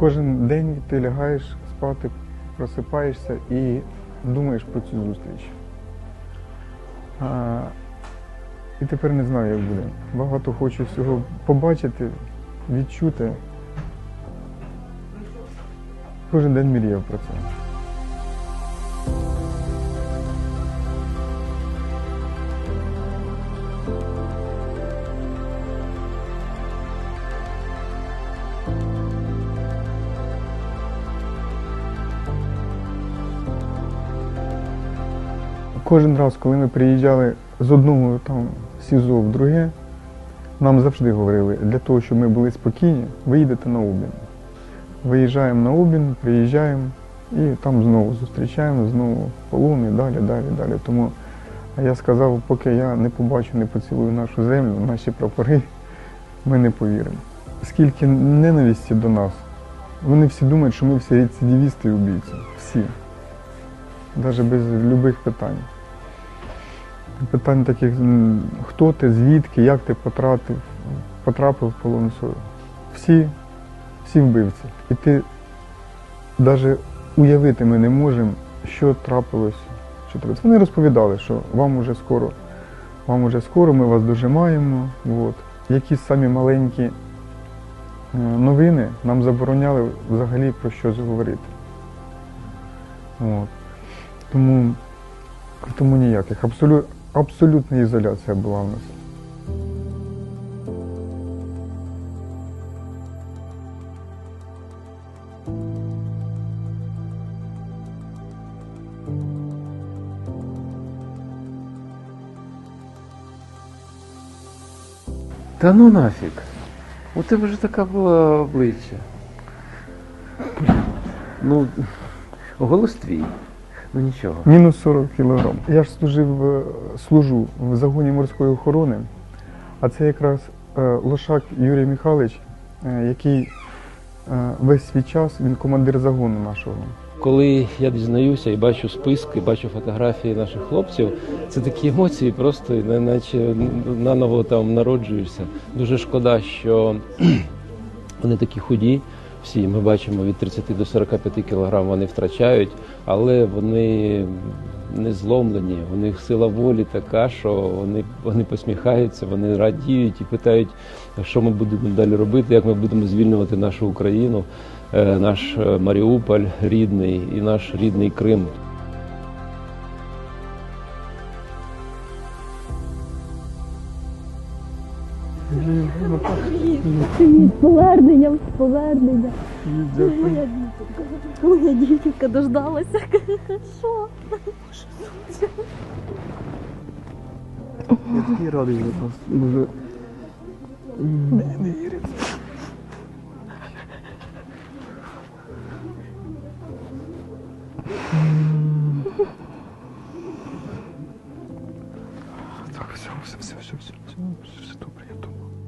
Кожен день ти лягаєш спати, просипаєшся і думаєш про цю зустріч. А, і тепер не знаю, як буде. Багато хочу всього побачити, відчути. Кожен день мріяв про це. Кожен раз, коли ми приїжджали з одного там СІЗО в друге, нам завжди говорили, для того, щоб ми були спокійні, ви їдете на обмін. Виїжджаємо на обмін, приїжджаємо і там знову зустрічаємо, знову полон і далі, далі, далі. Тому я сказав, поки я не побачу, не поцілую нашу землю, наші прапори, ми не повіримо. Скільки ненависті до нас, вони всі думають, що ми всі рецидивісти і убійці. Всі. Навіть без будь-яких питань. Питань таких, хто ти, звідки, як ти потрапив, потрапив в полон СО. Всі, всі вбивці. І ти навіть уявити ми не можемо, що трапилось. Вони розповідали, що вам уже скоро, вам уже скоро, ми вас дожимаємо. От. Якісь самі маленькі е, новини нам забороняли взагалі про щось говорити. От. Тому, тому ніяких. Абсолю, абсолютна ізоляція була в нас. Та ну нафіг. У тебе ж така була обличчя. Ну, голос твій. Ну нічого. Мінус 40 кілограм. Я ж служив, е, служу в загоні морської охорони, а це якраз е, Лошак Юрій Михайлович, е, який е, весь свій час він командир загону нашого. Коли я дізнаюся і бачу списки, бачу фотографії наших хлопців, це такі емоції, просто наче наново там народжуєшся. Дуже шкода, що вони такі худі. Всі ми бачимо від 30 до 45 кілограм вони втрачають, але вони не зломлені. У них сила волі така, що вони, вони посміхаються, вони радіють і питають, що ми будемо далі робити, як ми будемо звільнювати нашу Україну, е, наш е, Маріуполь рідний і наш рідний Крим. Поверненням, з. Моя дівчинка, дождалася. Що? Я такий радий за вас. Дуже не віриться. Так, все, все, все, все, все, все, все добре, я думаю.